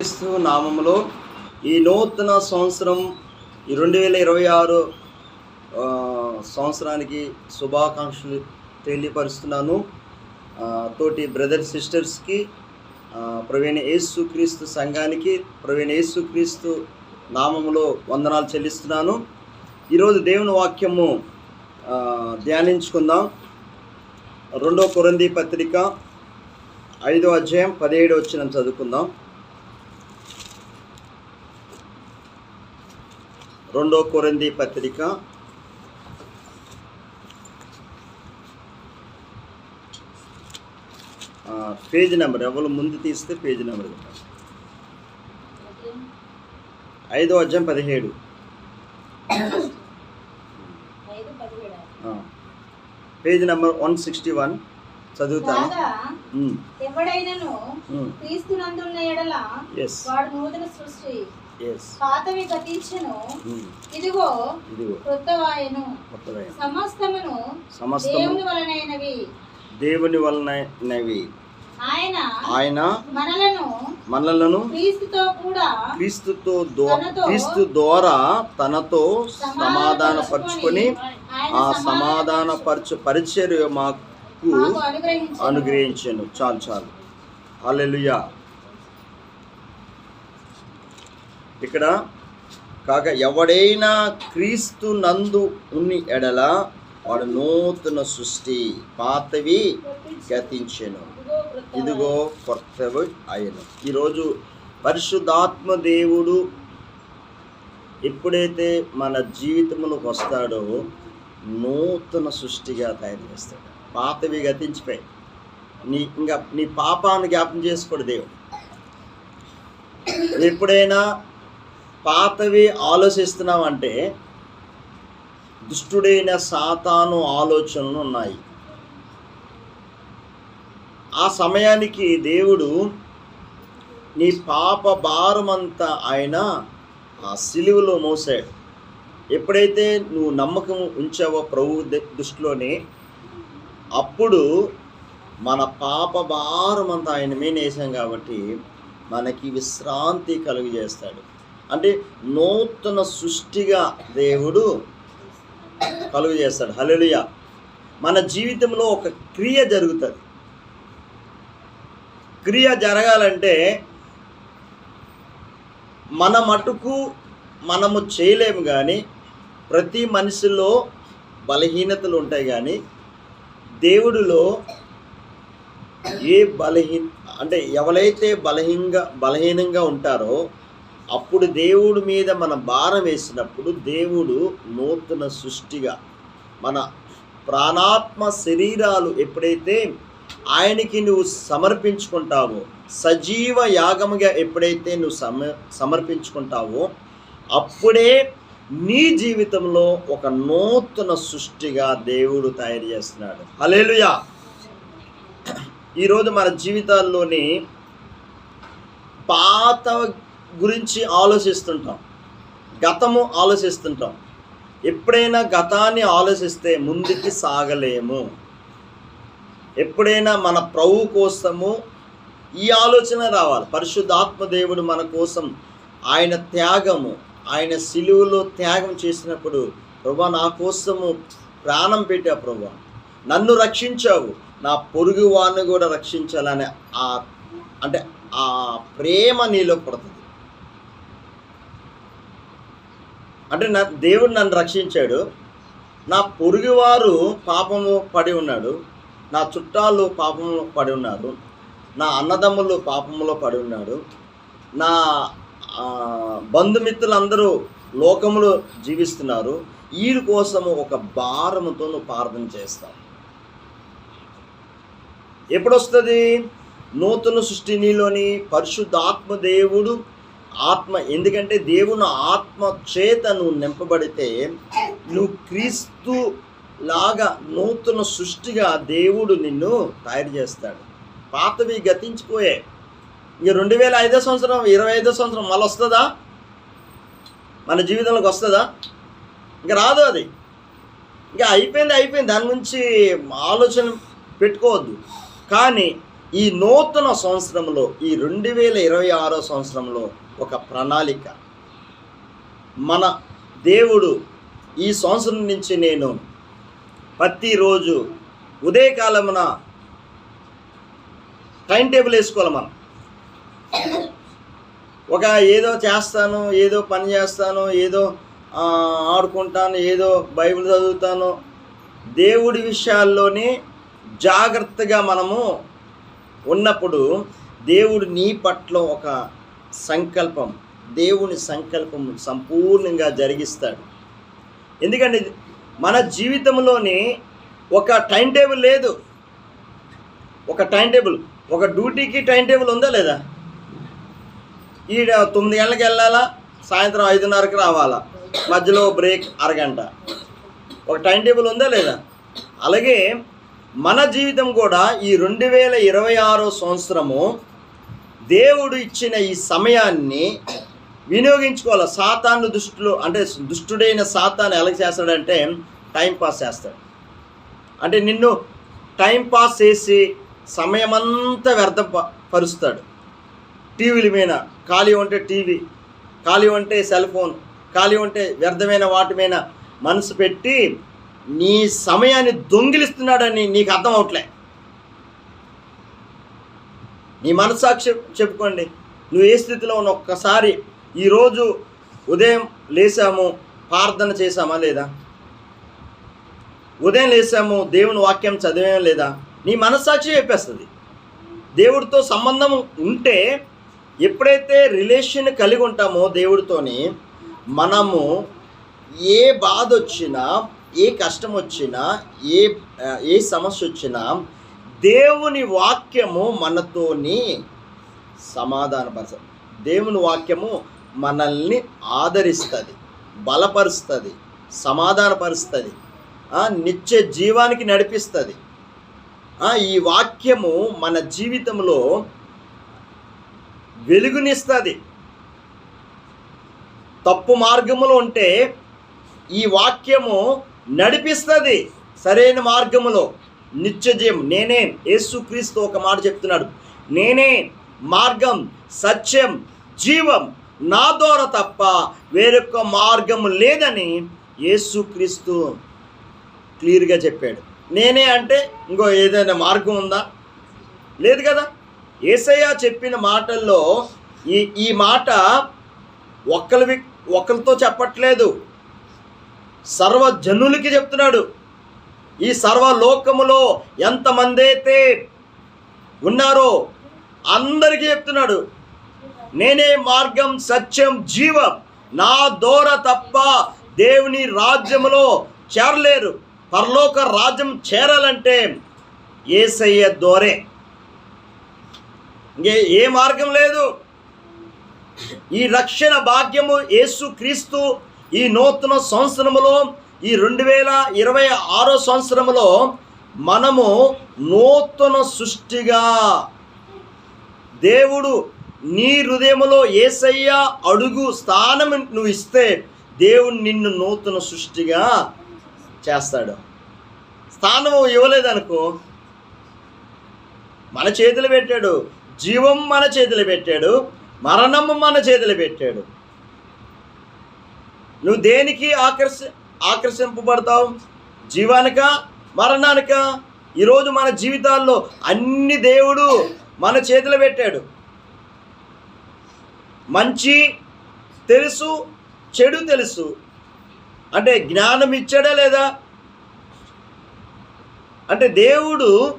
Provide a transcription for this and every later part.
క్రీస్తు నామములో ఈ నూతన సంవత్సరం ఈ రెండు వేల ఇరవై ఆరు సంవత్సరానికి శుభాకాంక్షలు తెలియపరుస్తున్నాను. తోటి బ్రదర్ సిస్టర్స్కి ప్రవీణ యేసు క్రీస్తు సంఘానికి ప్రవీణ యేసు క్రీస్తు నామములో వందనాలు చెల్లిస్తున్నాను. ఈరోజు దేవుని వాక్యము ధ్యానించుకుందాం. రెండో కొరంది పత్రిక ఐదో అధ్యాయం పదిహేడు వచ్చిన చదువుకుందాం. రెండో కొరంది పత్రిక. పేజ్ నెంబర్ ఎవరు ముందు తీస్తే పేజ్ నెంబర్. ఐదో అధ్యాయం పదిహేడు. Page number one sixty one చదువుతాను. ఎవడైనను క్రీస్తునందున్న ఎడల ఎస్ వాడు నూతన సృష్టి. పాతవి గతించెను. ఇదిగో ఇదిగో. కృతవాయను. సమస్తమును సమస్తము దేవుని వలనైనవి. దేవుని వలనవి ఆయన ఆయన మనలను మనలను క్రీస్తుతో కూడా క్రీస్తుతో క్రీస్తు ద్వారా తనతో సమాధానపరుచుకొని ఆయన ఆ సమాధానపరచు పరిచర్య మాకు మాకు అనుగ్రహించు అనుగ్రహించాను. చాలు చాలు. హల్లెలూయా ఇక్కడ కాక ఎవడైనా క్రీస్తు నందు ఉన్ని ఎడల వాడు నూతన సృష్టి పాతవి గతించెను. ఇదిగో కొత్తవి ఆయను ఈరోజు పరిశుద్ధాత్మ దేవుడు ఎప్పుడైతే మన జీవితంలోకి వస్తాడో నూతన సృష్టిగా తయారు చేస్తాడు. పాతవి గతించిపోయి నీ ఇంకా నీ పాపాన్ని జ్ఞాపం చేసుకోడు దేవుడు. ఎప్పుడైనా పాతవి ఆలోచిస్తున్నావంటే దుష్టుడైన సాతాను ఆలోచనలు ఉన్నాయి. ఆ సమయానికి దేవుడు నీ పాప భారమంతా ఆయన ఆ సిలువలో మోసాడు. ఎప్పుడైతే నువ్వు నమ్మకం ఉంచావో ప్రభు దృష్టిలోనే అప్పుడు మన పాప భారమంతా ఆయన మీద వేసాం కాబట్టి మనకి విశ్రాంతి కలుగజేస్తాడు. అంటే నూతన సృష్టిగా దేవుడు కలుగజేస్తాడు హలలియ మన జీవితంలో ఒక క్రియ జరుగుతుంది. క్రియ జరగాలంటే మన మటుకు మనము చేయలేము కానీ ప్రతి మనిషిలో బలహీనతలు ఉంటాయి కానీ దేవుడిలో ఏ బలహీన అంటే ఎవరైతే బలహీనంగా బలహీనంగా ఉంటారో అప్పుడు దేవుడి మీద మన భారం వేసినప్పుడు దేవుడు నూతన సృష్టిగా మన ప్రాణాత్మ శరీరాలు ఎప్పుడైతే ఆయనకి నువ్వు సమర్పించుకుంటావో సజీవ యాగముగా ఎప్పుడైతే నువ్వు సమ సమర్పించుకుంటావో అప్పుడే నీ జీవితంలో ఒక నూతన సృష్టిగా దేవుడు తయారు చేస్తున్నాడు. అలేలుయా ఈరోజు మన జీవితాల్లోని పాత గురించి ఆలోచిస్తుంటాం. గతము ఆలోచిస్తుంటాం. ఎప్పుడైనా గతాన్ని ఆలోచిస్తే ముందుకి సాగలేము. ఎప్పుడైనా మన ప్రభు కోసము ఈ ఆలోచన రావాలి. పరిశుద్ధాత్మ దేవుడు మన కోసం ఆయన త్యాగము ఆయన సిలువలో త్యాగం చేసినప్పుడు ప్రభా నా కోసము ప్రాణం పెట్టా ప్రభా. నన్ను రక్షించావు. నా పొరుగు వాడిని కూడా రక్షించాలనే ఆ అంటే ఆ ప్రేమ నీలో పడుతుంది. అంటే నా దేవుడు నన్ను రక్షించాడు. నా పొరుగువారు పాపము పడి ఉన్నాడు. నా చుట్టాలు పాపంలో పడి ఉన్నారు. నా అన్నదమ్ములు పాపంలో పడి ఉన్నాడు. నా బంధుమిత్రులందరూ లోకములో జీవిస్తున్నారు. వీరి కోసము ఒక భారముతో నువ్వు ప్రార్థన చేస్తావు. ఎప్పుడొస్తుంది? నూతన సృష్టి నీలోని పరిశుద్ధాత్మ దేవుడు ఆత్మ ఎందుకంటే దేవుని ఆత్మ చేత నువ్వు నింపబడితే నువ్వు క్రీస్తు లాగా నూతన సృష్టిగా దేవుడు నిన్ను తయారు చేస్తాడు. పాతవి గతించిపోయాయి. ఇక రెండు వేల ఐదో సంవత్సరం ఇరవై ఐదో సంవత్సరం మళ్ళీ వస్తుందా? మన జీవితంలోకి వస్తుందా? ఇంకా రాదు అది. ఇంకా అయిపోయింది అయిపోయింది. దాని గురించి ఆలోచన పెట్టుకోవద్దు. కానీ ఈ నూతన సంవత్సరంలో ఈ రెండు వేల ఇరవై ఆరో సంవత్సరంలో ఒక ప్రణాళిక. మన దేవుడు ఈ సంవత్సరం నుంచి నేను ప్రతిరోజు ఉదయకాలమున టైం టేబుల్ వేసుకోవాలి మనం. ఒక ఏదో చేస్తాను ఏదో పని చేస్తాను ఏదో ఆడుకుంటాను ఏదో బైబిల్ చదువుతాను. దేవుడి విషయాల్లోనే జాగ్రత్తగా మనము ఉన్నప్పుడు దేవుడు నీ పట్ల ఒక సంకల్పం దేవుని సంకల్పం సంపూర్ణంగా జరిగిస్తాడు. ఎందుకంటే మన జీవితంలోని ఒక టైం టేబుల్ లేదు. ఒక టైం టేబుల్ ఒక డ్యూటీకి టైం టేబుల్ ఉందా లేదా? ఈడ తొమ్మిది గంటలకు వెళ్ళాలా? సాయంత్రం ఐదున్నరకి రావాలా? మధ్యలో బ్రేక్ అరగంట. ఒక టైం టేబుల్ ఉందా లేదా? అలాగే మన జీవితం కూడా ఈ రెండు వేల ఇరవై ఆరో సంవత్సరము దేవుడు ఇచ్చిన ఈ సమయాన్ని వినియోగించుకోవాలి? సాతాను దుష్టులు అంటే దుష్టుడైన సాతాను ఎలా చేస్తాడంటే టైం పాస్ చేస్తాడు. అంటే నిన్ను టైం పాస్ చేసి సమయమంతా వ్యర్థ పరుస్తాడు టీవీల మీద ఖాళీ ఉంటే టీవీ ఖాళీ ఉంటే సెల్ ఫోన్ ఖాళీ ఉంటే వ్యర్థమైన వాటి మీద మనసు పెట్టి నీ సమయాన్ని దొంగిలిస్తున్నాడని నీకు అర్థం అవట్లే. నీ మనసాక్షి చెప్పుకోండి. నువ్వు ఏ స్థితిలో ఉన్న ఒక్కసారి ఈరోజు ఉదయం లేసాము ప్రార్థన చేశామా లేదా? ఉదయం లేసాము దేవుని వాక్యం చదివేం లేదా? నీ మనస్సాక్షి చెప్పేస్తుంది. దేవుడితో సంబంధం ఉంటే ఎప్పుడైతే రిలేషన్ కలిగి ఉంటామో దేవుడితోని మనము ఏ బాధ వచ్చినా ఏ కష్టం వచ్చినా ఏ ఏ సమస్య వచ్చినా దేవుని వాక్యము మనతోని సమాధానపరచ దేవుని వాక్యము మనల్ని ఆదరిస్తుంది బలపరుస్తుంది సమాధానపరుస్తుంది నిత్య జీవానికి నడిపిస్తుంది. ఈ వాక్యము మన జీవితంలో వెలుగునిస్తుంది. తప్పు మార్గములో ఉంటే ఈ వాక్యము నడిపిస్తుంది. సరైన మార్గములో నిత్య నేనే యేసుక్రీస్తు ఒక మాట చెప్తున్నాడు. నేనే మార్గం సత్యం జీవం నా ద్వారా తప్ప వేరొక మార్గం లేదని యేసుక్రీస్తు క్లియర్గా చెప్పాడు. నేనే అంటే ఇంకో ఏదైనా మార్గం ఉందా? లేదు కదా. ఏసయ్య చెప్పిన మాటల్లో ఈ ఈ మాట ఒక్కరి ఒకరితో చెప్పట్లేదు. సర్వజనులకి చెప్తున్నాడు. ఈ సర్వలోకములో ఎంతమంది అయితే ఉన్నారో అందరికీ చెప్తున్నాడు. నేనే మార్గం సత్యం జీవం. నా దోర తప్ప దేవుని రాజ్యములో చేరలేరు. పరలోక రాజ్యం చేరాలంటే ఏసయ్య దోరే. ఇంకే ఏ మార్గం లేదు. ఈ రక్షణ భాగ్యము యేసు క్రీస్తు ఈ నూతన సంవత్సరములో ఈ రెండు వేల ఇరవై ఆరో సంవత్సరములో మనము నూతన సృష్టిగా దేవుడు నీ హృదయములో ఏసయ్య అడుగు స్థానం నువ్వు ఇస్తే దేవుడు నిన్ను నూతన సృష్టిగా చేస్తాడు. స్థానం ఇవ్వలేదనుకో మన చేతులు పెట్టాడు జీవం మన చేతులు పెట్టాడు మరణము మన చేతులు పెట్టాడు. నువ్వు దేనికి ఆకర్ష ఆకర్షింపబడతావు? జీవానిక? మరణానిక? ఈరోజు మన జీవితాల్లో అన్ని దేవుడు మన చేతిలో పెట్టాడు. మంచి తెలుసు చెడు తెలుసు. అంటే జ్ఞానం ఇచ్చాడా లేదా? అంటే దేవుడు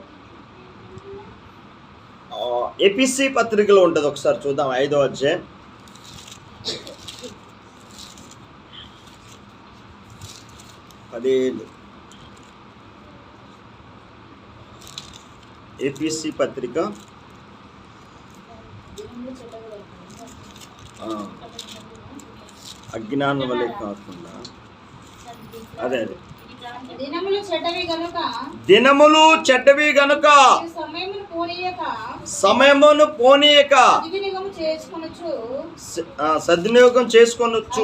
ఎపిసి పత్రికలో ఉంటుంది ఒకసారి చూద్దాం ఐదో అధ్యాయం. పదిహేను. ఏపీసీ పత్రిక. అజ్ఞానం వల్లే కాకుండా. అదే అదే. దినములు చెడ్డవి గనుక. సమయమును పోనీయక. చేసుకొనొచ్చు సద్వినియోగం చేసుకొనొచ్చు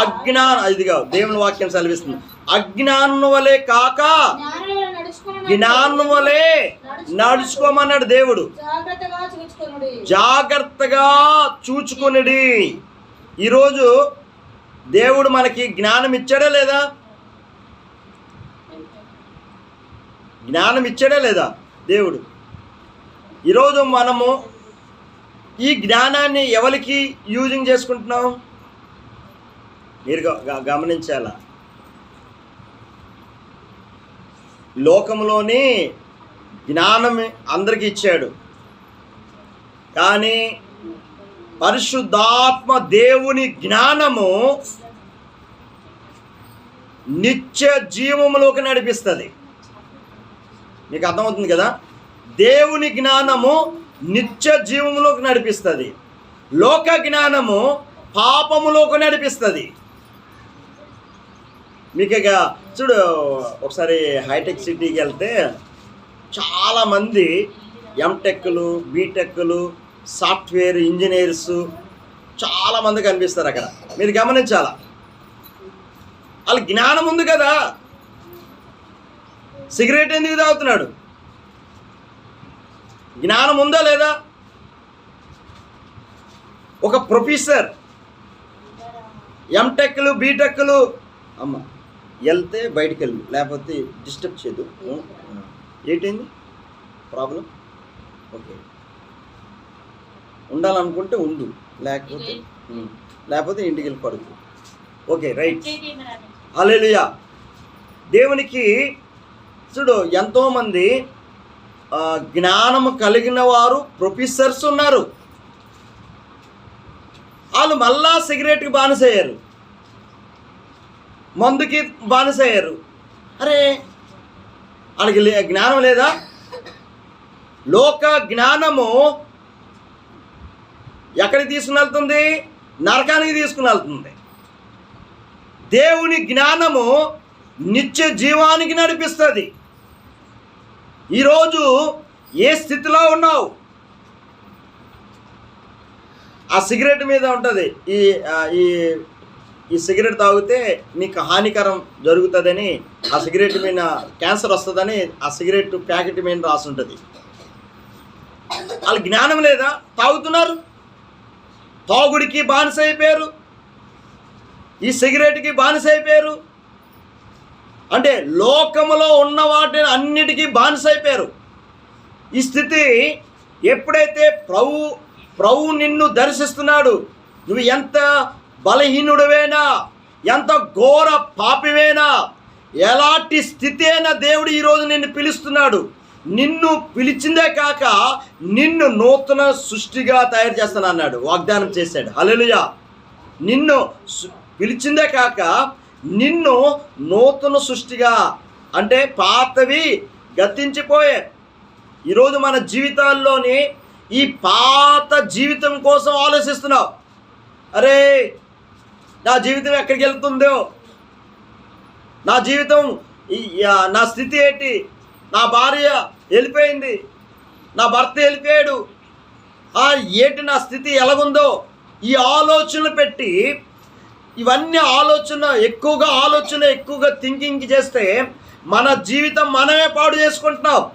అజ్ఞాన ఇదిగా దేవుని వాక్యం సెలవిస్తుంది. అజ్ఞానం వలె కాక జ్ఞానం వలె నడుచుకోమన్నాడు దేవుడు. జాగ్రత్తగా చూచుకొనిడి. ఈరోజు దేవుడు మనకి జ్ఞానం ఇచ్చాడా లేదా? జ్ఞానం ఇచ్చాడా లేదా దేవుడు? ఈరోజు మనము ఈ జ్ఞానాన్ని ఎవరికి యూజింగ్ చేసుకుంటున్నాం మీరు గ- గ- గమనించాలా? జ్ఞానం అందరికి ఇచ్చాడు. కానీ పరిశుద్ధాత్మ దేవుని జ్ఞానము నిత్య జీవములోకి నడిపిస్తుంది. మీకు అర్థమవుతుంది కదా? దేవుని జ్ఞానము నిత్య జీవములోకి నడిపిస్తుంది. లోక జ్ఞానము పాపములోకి నడిపిస్తుంది. మీకు ఇక చూడు ఒకసారి హైటెక్ సిటీకి వెళ్తే చాలామంది ఎంటెక్లు బీటెక్లు సాఫ్ట్వేర్ ఇంజనీర్స్ చాలామంది కనిపిస్తారు అక్కడ. మీరు గమనించాల? వాళ్ళ జ్ఞానం ఉంది కదా. సిగరెట్ ఎందుకు తాగుతున్నాడు? జ్ఞానం ఉందా లేదా? ఒక ప్రొఫెసర్. ఎంటెక్లు బీటెక్లు అమ్మ వెళ్తే బయటికి వెళ్ళు లేకపోతే డిస్టర్బ్ చేయదు ఏంటైంది ప్రాబ్లం? ఓకే. ఉండాలనుకుంటే ఉండు. లేకపోతే. లేకపోతే ఇంటికి వెళ్ళి పడుకో. Okay right. హల్లెలూయా. దేవునికి చూడు ఎంతోమంది జ్ఞానము కలిగిన వారు ప్రొఫెసర్స్ ఉన్నారు. వాళ్ళు మళ్ళా సిగరెట్కి బానిసయ్యారు. మందుకి బానిసయ్యారు. అరే వాళ్ళకి లే- జ్ఞానం లేదా? లోక జ్ఞానము ఎక్కడికి తీసుకుని వెళ్తుంది? నరకానికి తీసుకుని వెళ్తుంది. దేవుని జ్ఞానము నిత్య జీవానికి నడిపిస్తుంది. ఈరోజు ఏ స్థితిలో ఉన్నావు? ఆ సిగరెట్ మీద ఉంటుంది. ఈ ఈ ఈ సిగరెట్ తాగితే నీకు హానికరం జరుగుతుందని ఆ సిగరెట్ మీద క్యాన్సర్ వస్తుందని ఆ సిగరెట్ ప్యాకెట్ మీద రాసి ఉంటుంది. వాళ్ళ జ్ఞానం లేదా? తాగుతున్నారు. తాగుడికి బానిస అయిపోయారు. ఈ సిగరెట్కి బానిస అయిపోయారు. అంటే లోకములో ఉన్న వాటిని అన్నిటికీ బానిస అయిపోయారు ఈ స్థితి ఎప్పుడైతే ప్రభు ప్రభు నిన్ను దర్శిస్తున్నాడు నువ్వు ఎంత బలహీనుడివేనా ఎంత ఘోర పాపివేనా ఎలాంటి స్థితి అయినా దేవుడు ఈరోజు నిన్ను పిలుస్తున్నాడు. నిన్ను పిలిచిందే కాక నిన్ను నూతన సృష్టిగా తయారు చేస్తాను అన్నాడు వాగ్దానం చేశాడు. హల్లెలూయా. నిన్ను పిలిచిందే కాక నిన్ను నూతన సృష్టిగా అంటే పాతవి గతించిపోయే. ఈరోజు మన జీవితాల్లోని ఈ పాత జీవితం కోసం ఆలోచిస్తున్నావు. అరే నా జీవితం ఎక్కడికి వెళ్తుందో? నా జీవితం నా స్థితి ఏంటి? నా భార్య వెళ్ళిపోయింది. నా భర్త వెళ్ళిపోయాడు. ఆ ఏంటి నా స్థితి ఎలాగుందో? ఈ ఆలోచనలు పెట్టి ఇవన్నీ ఆలోచన ఎక్కువగా ఆలోచన ఎక్కువగా థింకింగ్ చేస్తే మన జీవితం మనమే పాడు చేసుకుంటున్నాం.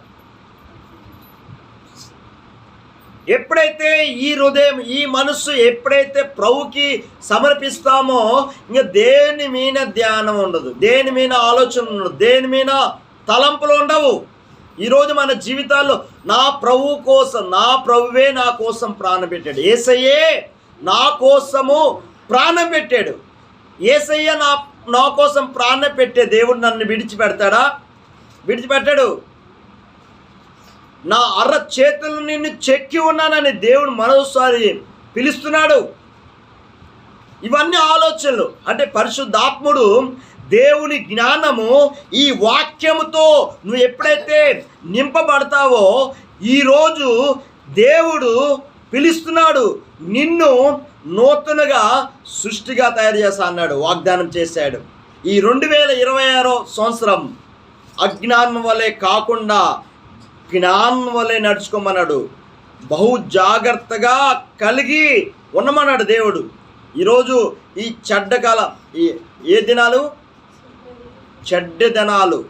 ఎప్పుడైతే ఈ హృదయం ఈ మనస్సు ఎప్పుడైతే ప్రభుకి సమర్పిస్తామో ఇంకా దేని మీద ధ్యానం ఉండదు దేని మీద ఆలోచన ఉండదు దేని మీద తలంపులు ఉండవు. ఈరోజు మన జీవితాల్లో నా ప్రభు కోసం నా ప్రభువే నా కోసం ప్రాణం పెట్టాడు. ఏసయ్యే నా కోసము ప్రాణం పెట్టాడు. ఏసయ్య నా నా కోసం ప్రాణ పెట్టే దేవుడు నన్ను విడిచిపెడతాడా? విడిచిపెట్టాడు. నా అర్ర చేతులు నిన్ను చెక్కి ఉన్నానని దేవుడు మరోసారి పిలుస్తున్నాడు. ఇవన్నీ ఆలోచనలు. అంటే పరిశుద్ధాత్ముడు దేవుని జ్ఞానము ఈ వాక్యముతో నువ్వు ఎప్పుడైతే నింపబడతావో ఈరోజు దేవుడు పిలుస్తున్నాడు. నిన్ను నూతనగా సృష్టిగా తయారు చేస్తా అన్నాడు వాగ్దానం చేశాడు. ఈ రెండు వేల ఇరవై ఆరో సంవత్సరం అజ్ఞానం వలె కాకుండా జ్ఞానం వలె నడుచుకోమన్నాడు. బహు జాగ్రత్తగా కలిగి ఉండమన్నాడు దేవుడు. ఈరోజు ఈ చెడ్డకాల ఈ ఏ దినాలు? చెడ్డదనాలు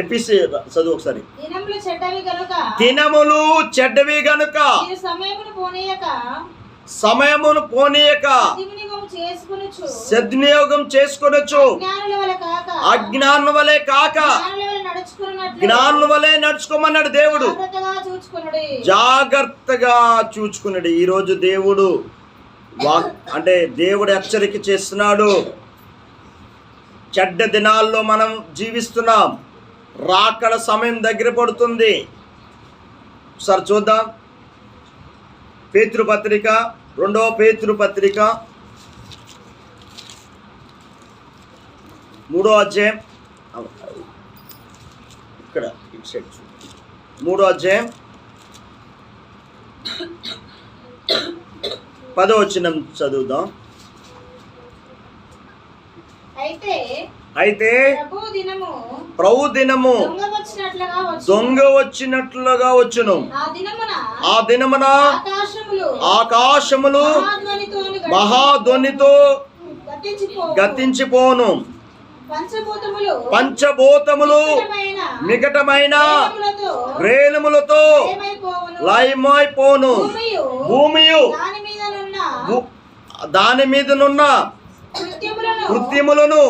ఎపిసి చదువు ఒకసారి. దినములు చెడ్డవి గనుక సమయమును పోనీయక. సద్వినియోగం చేసుకొనొచ్చు అజ్ఞానం వలె కాక. జ్ఞానం వలె నడుచుకోమన్నాడు దేవుడు. జాగ్రత్తగా చూచుకున్నాడు ఈరోజు దేవుడు అంటే దేవుడు హెచ్చరిక చేస్తున్నాడు. చెడ్డ దినాల్లో మనం జీవిస్తున్నాం. రాకడ సమయం దగ్గర పడుతుంది. ఒకసారి చూద్దాం. పేతృపత్రిక రెండవ పేతృపత్రిక మూడో అధ్యాయం. ఇక్కడ ఇటు సైడ్ మూడో అధ్యాయం. పదవచనం చదువుదాం. అయితే అయితే ప్రభు దినము దొంగ వచ్చినట్లుగా వచ్చును. ఆ దినమున ఆకాశములు మహాధ్వనితో గతించిపో గతించిపోను. పంచభూతములు రేణుములతో ఏమైపోవును? లయమైపోను. భూమియు దాని మీదనున్న కృత్యములను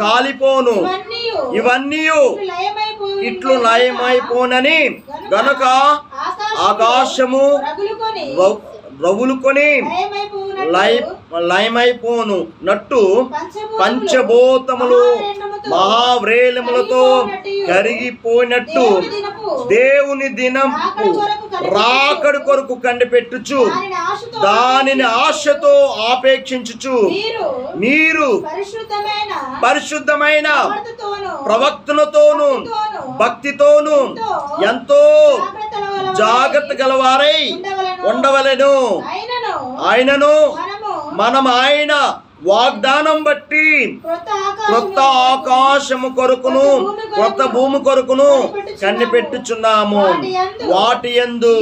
కాలిపోను ఇవన్నీ ఇట్లు లయమైపోనని గనుక ఆకాశము రగులుకొని లయమైపోను. నట్టు పంచభూతములు. మహావ్రేలములతో కరిగిపోయినట్టు. దేవుని దినపు. దినపు. రాకడు కొరకు కండిపెట్టుచు దానిని ఆశతో దానిని ఆశతో ఆపేక్షించుచు. మీరు పరిశుద్ధమైన ప్రవక్తలతోను భక్తితోను ఎంతో జాగ్రత్త గలవారై ఉండవలెను. ఆయనను మనం ఆయన వాగ్దానం బట్టి క్రొత్త క్రొత్త ఆకాశము కొరకును క్రొత్త భూమి కొరకును కనిపెట్టుచున్నాము. వాటి యందు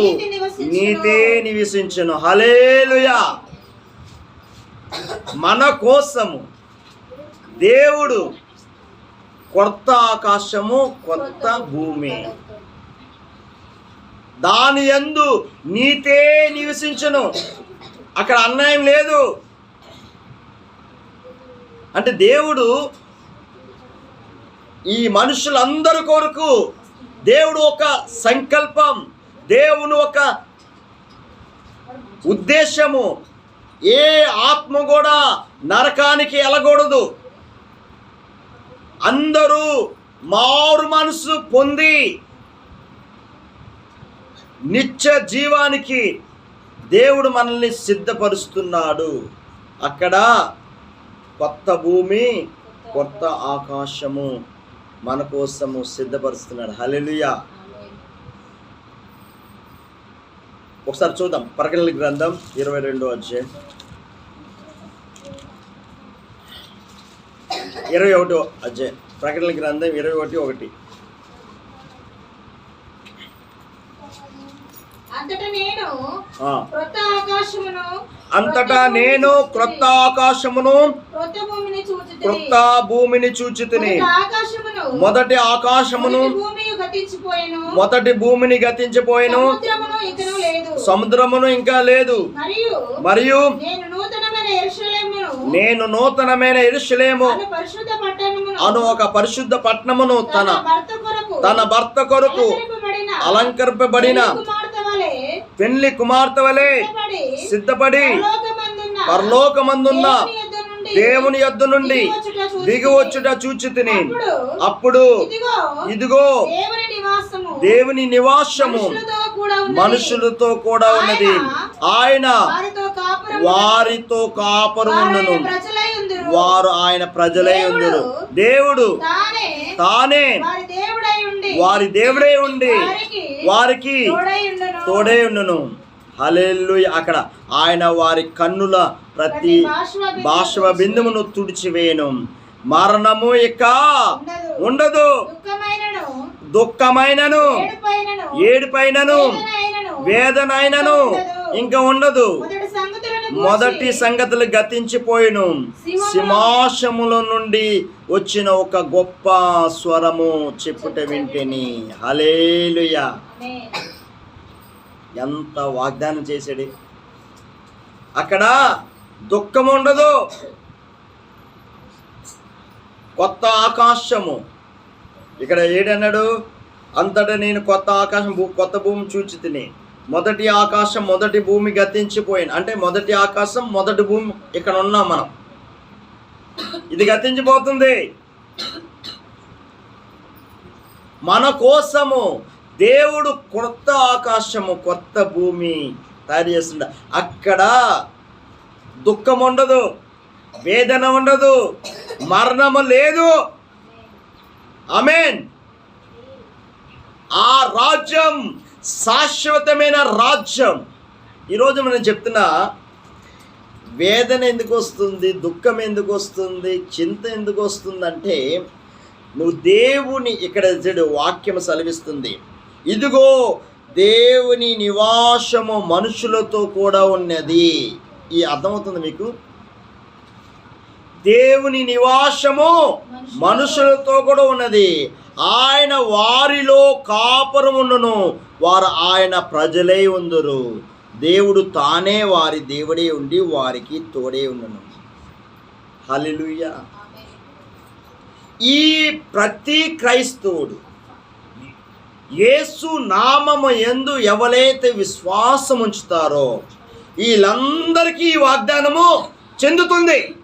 నీతే నివసించును. హలేలుయా మన కోసము దేవుడు కొత్త ఆకాశము కొత్త భూమి. దాని యందు నీతే నివసించను. అక్కడ అన్యాయం లేదు. అంటే దేవుడు ఈ మనుషులందరి కొరకు దేవుడు ఒక సంకల్పం దేవుని ఒక ఉద్దేశము. ఏ ఆత్మ కూడా నరకానికి ఎలగూడదు అందరూ మారు మనసు పొంది నిత్య జీవానికి దేవుడు మనల్ని సిద్ధపరుస్తున్నాడు. అక్కడ కొత్త భూమి కొత్త ఆకాశము మన కోసము సిద్ధపరుస్తున్నాడు. హల్లెలూయా. ఒకసారి చూద్దాం. ప్రకటన గ్రంథం ఇరవై రెండో అధ్యాయం. ఇరవై ఒకటో అధ్యాయం. ప్రకటన గ్రంథం ఇరవై ఒకటి ఒకటి. అంతటా నేను. క్రొత్త ఆకాశమును క్రొత్త భూమిని చూచుతిని. మొదటి ఆకాశమును మొదటి భూమిని గతించిపోయిను. సముద్రమును ఇంకా లేదు. మరియు నేను నూతనమైన ఎరుషలేము అను ఒక పరిశుద్ధ పట్టణమును తన తన భర్త కొరకు అలంకరింపబడిన పెళ్ళి కుమార్తె వలె సిద్ధపడి. పరలోకమందున్న. దేవుని యొద్ద నుండి. దేవుని యొద్ద నుండి దిగి వచ్చుట దిగి వచ్చుట చూచి తిని. అప్పుడు ఇదిగో దేవుని నివాసము. మనుషులతో కూడా ఉన్నది. ఆయన వారితో కాపురం కాపరుండును వారు ఆయన ప్రజలై ఉందురు. దేవుడు తానే వారి దేవుడే ఉండి. వారికి తోడై ఉండును. హల్లెలూయ. అక్కడ ఆయన వారి కన్నుల ప్రతి బాష్ప బిందువును తుడిచివేయను. మరణము ఇక ఉండదు. దుఃఖమైనను. ఏడుపైనను. వేదనైనను. ఇంకా ఉండదు. మొదటి సంగతులను మొదటి సంగతులు గతించిపోయిను. సింహాసముల నుండి వచ్చిన ఒక గొప్ప స్వరము చెప్పుట వింటేని. హలేలుయా. ఎంత వాగ్దానం చేశాడు. అక్కడ దుఃఖం ఉండదు. కొత్త ఆకాశము. ఇక్కడ ఏడన్నాడు? అంతటా నేను కొత్త ఆకాశం కొత్త భూమి చూచి తిని మొదటి ఆకాశం మొదటి భూమి గతించిపోయింది. అంటే మొదటి ఆకాశం మొదటి భూమి ఇక్కడ ఉన్నాం మనం. ఇది గతించిపోతుంది. మన కోసము దేవుడు కొత్త ఆకాశము కొత్త భూమి తయారు చేస్తుండ. అక్కడ దుఃఖం ఉండదు వేదన ఉండదు మరణము లేదు. అమేన్ ఆ రాజ్యం శాశ్వతమైన రాజ్యం. ఈరోజు మనం చెప్తున్నా వేదన ఎందుకు వస్తుంది దుఃఖం ఎందుకు వస్తుంది చింత ఎందుకు వస్తుందంటే నువ్వు దేవుని ఇక్కడ చెడు వాక్యం సెలవిస్తుంది. ఇదిగో దేవుని నివాసము మనుషులతో కూడా ఉన్నది. ఈ అర్థమవుతుంది మీకు? దేవుని నివాసము మనుషులతో కూడా ఉన్నది. ఆయన వారిలో కాపురముండును. వారు ఆయన ప్రజలే ఉందరు. దేవుడు తానే వారి దేవుడే ఉండి వారికి తోడే ఉండను. హల్లెలూయా. ఈ ప్రతి క్రైస్తవుడు యేసు నామము ఎందు ఎవరైతే విశ్వాసం ఉంచుతారో వీళ్ళందరికీ ఈ వాగ్దానము చెందుతుంది.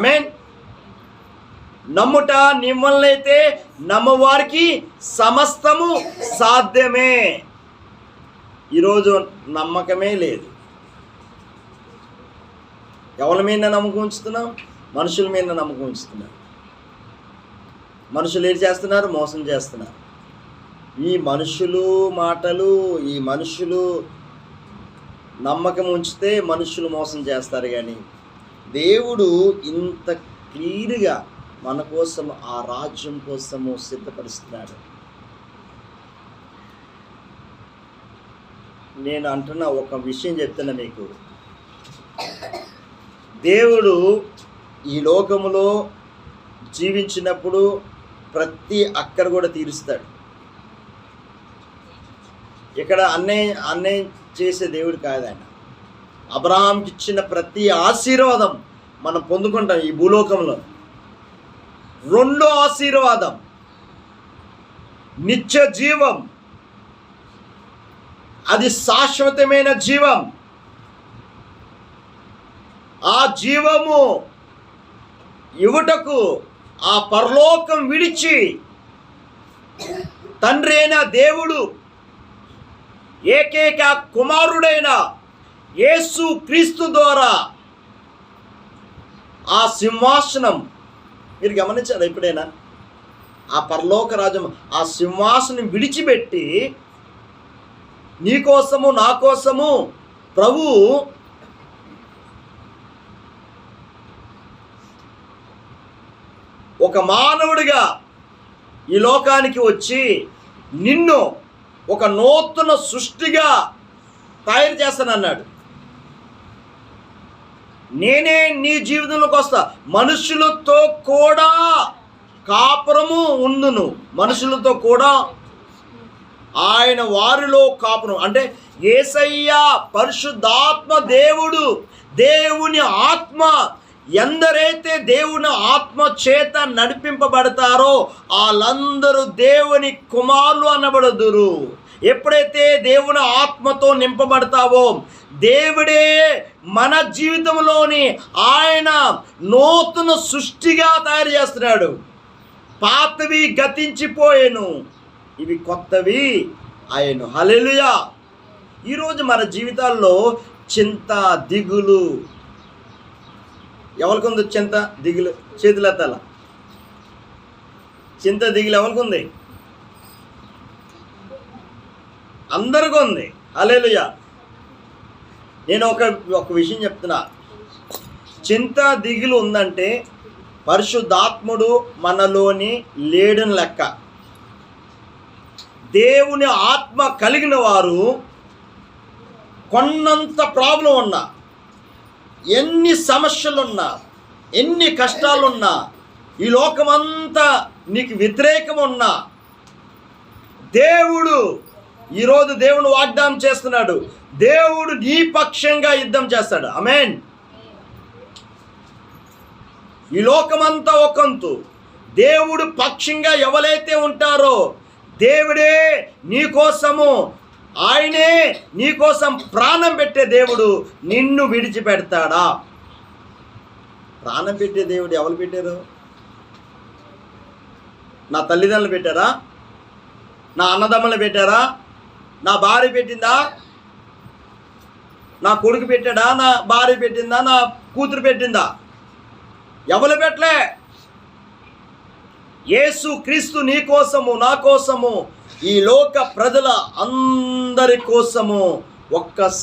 మీన్ నమ్ముట నిమ్మల్నైతే నమ్మవారికి సమస్తము సాధ్యమే. ఈరోజు నమ్మకమే లేదు. ఎవరి మీద నమ్మకం ఉంచుతున్నాం? మనుషుల మీద నమ్మకం ఉంచుతున్నాం. మనుషులు ఏం చేస్తున్నారు? మోసం చేస్తున్నారు. ఈ మనుషులు మాటలు ఈ మనుషులు నమ్మకం ఉంచితే మనుషులు మోసం చేస్తారు కానీ దేవుడు ఇంత క్లియర్గా మన కోసం ఆ రాజ్యం కోసము సిద్ధపరుస్తున్నాడు. నేను అంటున్న ఒక విషయం చెప్తున్నా మీకు. దేవుడు ఈ లోకములో జీవించినప్పుడు ప్రతి అక్కడ కూడా తీరుస్తాడు. ఇక్కడ అన్నయ్య అన్నయ్య చేసే దేవుడు కాదు ఆయన. అబ్రహాంకి ఇచ్చిన ప్రతి ఆశీర్వాదం మనం పొందుకుంటాం ఈ భూలోకంలో. రెండో ఆశీర్వాదం నిత్య జీవం అది శాశ్వతమైన జీవం. ఆ జీవము ఇవుటకు ఆ పరలోకం విడిచి తండ్రి అయిన దేవుడు ఏకైక కుమారుడైన యేసు క్రీస్తు ద్వారా ఆ సింహాసనం మీరు గమనించారు ఎప్పుడైనా? ఆ పరలోక రాజ్యం ఆ సింహాసనం విడిచిపెట్టి నీకోసము నా కోసము ప్రభు ఒక మానవుడిగా ఈ లోకానికి వచ్చి నిన్ను ఒక నూతన సృష్టిగా తయారు చేస్తానన్నాడు. నేనే నీ జీవితంలోకి వస్తా. మనుషులతో కూడా కాపురము ఉండును. మనుషులతో కూడా ఆయన వారిలో కాపురం. అంటే ఏసయ్య పరిశుద్ధాత్మ దేవుడు దేవుని ఆత్మ ఎందరైతే దేవుని ఆత్మ చేత నడిపింపబడతారో వాళ్ళందరూ దేవుని కుమారులు అనబడదురు. ఎప్పుడైతే దేవుని ఆత్మతో నింపబడతావో దేవుడే మన జీవితంలోని ఆయన నూతన సృష్టిగా తయారు చేస్తున్నాడు. పాతవి గతించిపోయాను. ఇవి కొత్తవి ఆయను హలెలుయా ఈరోజు మన జీవితాల్లో చింత దిగులు. ఎవరికి ఉంది చింత దిగులు? చేతులెత్తాల? చింత దిగులు ఎవరికి ఉంది అందరికీ ఉంది. హల్లెలూయా. నేను ఒక ఒక విషయం చెప్తున్నా. చింత దిగులు ఉందంటే పరిశుద్ధాత్ముడు మనలోని లేడని లెక్క. దేవుని ఆత్మ కలిగిన వారు కొన్నంత ప్రాబ్లం ఉన్నా ఎన్ని సమస్యలున్నా ఎన్ని కష్టాలున్నా ఈ లోకమంతా నీకు వ్యతిరేకం ఉన్నా దేవుడు ఈరోజు దేవుడు వాగ్దానం చేస్తున్నాడు. దేవుడు నీ పక్షంగా యుద్ధం చేస్తాడు. అమేన్ ఈ లోకమంతా ఒకంతు. దేవుడు పక్షంగా ఎవరైతే ఉంటారో దేవుడే నీకోసము ఆయనే నీకోసం ప్రాణం పెట్టే దేవుడు నిన్ను విడిచిపెడతాడా? ప్రాణం పెట్టే దేవుడు ఎవరు పెట్టారు? నా తల్లిదండ్రులు పెట్టారా? నా అన్నదమ్ములు పెట్టారా? నా భార్య పెట్టిందా? నా కొడుకు పెట్టాడా? నా భార్య పెట్టిందా? నా కూతురు పెట్టిందా? ఎవరు పెట్టలే? యేసు క్రీస్తు నీ కోసము నా కోసము ఈ లోక ప్రజల అందరి కోసము ఒక్క